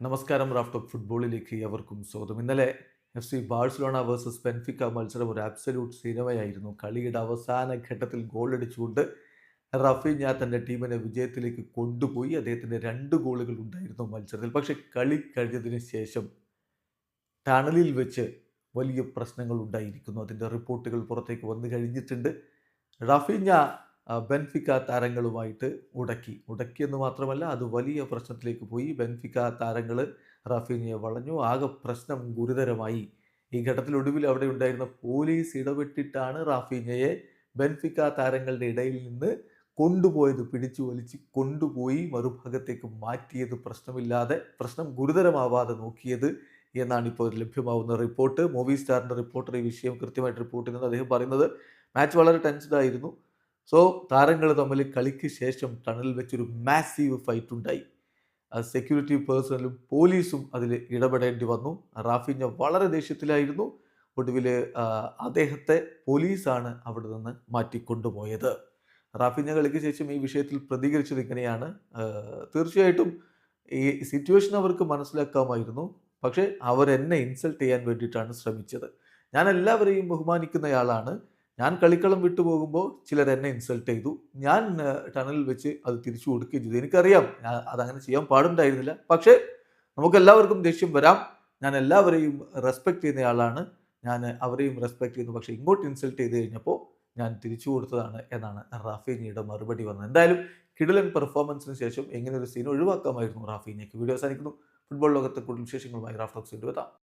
നമസ്കാരം Raf talk ഫുട്ബോളിലേക്ക് എവർക്കും സ്വാഗതം. ഇന്നലെ F C Barcelona versus Benfica മത്സരം ഒരു അബ്സല്യൂട്ട് സിനിമയായിരുന്നു കളിയുടെ അവസാന ഘട്ടത്തിൽ ഗോൾ അടിച്ചുകൊണ്ട് റഫീഞ്ഞ തന്റെ ടീമിനെ വിജയത്തിലേക്ക് കൊണ്ടുപോയി. അദ്ദേഹത്തിന്റെ രണ്ട് ഗോളുകൾ ഉണ്ടായിരുന്നു മത്സരത്തിൽ. പക്ഷേ കളി കഴിഞ്ഞതിന് ശേഷം ടണലിൽ വെച്ച് വലിയ പ്രശ്നങ്ങൾ ഉണ്ടായിരിക്കുന്നു. അതിന്റെ റിപ്പോർട്ടുകൾ പുറത്തേക്ക് വന്നു കഴിഞ്ഞിട്ടുണ്ട്. റഫീഞ്ഞ ബെൻഫിക്ക താരങ്ങളുമായിട്ട് ഉടക്കി. ഉടക്കി എന്ന് മാത്രമല്ല അത് വലിയ പ്രശ്നത്തിലേക്ക് പോയി. ബെൻഫിക്ക താരങ്ങൾ റഫീനിയെ വളഞ്ഞു. ആകെ പ്രശ്നം ഗുരുതരമായി. ഈ ഘട്ടത്തിലൊടുവിൽ അവിടെ ഉണ്ടായിരുന്ന പോലീസ് ഇടപെട്ടിട്ടാണ് റാഫീനയെ ബെൻഫിക്ക താരങ്ങളുടെ ഇടയിൽ നിന്ന് കൊണ്ടുപോയത്. പിടിച്ചു വലിച്ച് കൊണ്ടുപോയി മറുഭാഗത്തേക്ക് മാറ്റിയത്. പ്രശ്നമില്ലാതെ പ്രശ്നം ഗുരുതരമാവാതെ നോക്കിയത് എന്നാണ് ഇപ്പോൾ ലഭ്യമാവുന്ന റിപ്പോർട്ട്. മൂവി സ്റ്റാറിന്റെ റിപ്പോർട്ടർ ഈ വിഷയം കൃത്യമായിട്ട് റിപ്പോർട്ട് ചെയ്യുന്നത്. അദ്ദേഹം പറയുന്നത് മാച്ച് വളരെ ടെൻസ്ഡ് ആയിരുന്നു. സോ താരങ്ങൾ തമ്മിൽ കളിക്ക് ശേഷം ടണലിൽ വെച്ചൊരു മാസീവ് ഫൈറ്റ് ഉണ്ടായി. സെക്യൂരിറ്റി പേഴ്സണലും പോലീസും അതിൽ ഇടപെടേണ്ടി വന്നു. റാഫിഞ്ഞ വളരെ ദേഷ്യത്തിലായിരുന്നു. ഒടുവിൽ അദ്ദേഹത്തെ പോലീസാണ് അവിടെ നിന്ന് മാറ്റിക്കൊണ്ടുപോയത്. റാഫിഞ്ഞ കളിക്ക് ശേഷം ഈ വിഷയത്തിൽ പ്രതികരിച്ചത് ഇങ്ങനെയാണ്. തീർച്ചയായിട്ടും ഈ സിറ്റുവേഷൻ അവർക്ക് മനസ്സിലാക്കാമായിരുന്നു. പക്ഷേ അവരെന്നെ ഇൻസൾട്ട് ചെയ്യാൻ വേണ്ടിയിട്ടാണ് ശ്രമിച്ചത്. ഞാൻ എല്ലാവരെയും ബഹുമാനിക്കുന്നയാളാണ് ഞാൻ കളിക്കളം വിട്ടു പോകുമ്പോൾ ചിലർ എന്നെ ഇൻസൾട്ട് ചെയ്തു. ഞാൻ ടണലിൽ വെച്ച് അത് തിരിച്ചു കൊടുക്കുകയും ചെയ്തു. എനിക്കറിയാം ഞാൻ അതങ്ങനെ ചെയ്യാൻ പാടുണ്ടായിരുന്നില്ല. പക്ഷേ നമുക്ക് എല്ലാവർക്കും ദേഷ്യം വരാം. ഞാൻ എല്ലാവരെയും റെസ്പെക്ട് ചെയ്യുന്നയാളാണ്. ഞാൻ അവരെയും റെസ്പെക്ട് ചെയ്യുന്നു. പക്ഷേ ഇങ്ങോട്ട് ഇൻസൾട്ട് ചെയ്ത് കഴിഞ്ഞപ്പോൾ ഞാൻ തിരിച്ചു കൊടുത്തതാണ് എന്നാണ് റാഫീനിയുടെ മറുപടി വന്നത്. എന്തായാലും കിടിലൻ പെർഫോമൻസിന് ശേഷം എങ്ങനെ ഒരു സീൻ ഒഴിവാക്കാമായിരുന്നു റാഫീനിയക്ക്. വീഡിയോ അവസാനിക്കുന്നു. ഫുട്ബോൾ ലോകത്തെ കൂടുതൽ വിശേഷങ്ങളുമായി റാഫ്റ്റോക്സ് എത്താം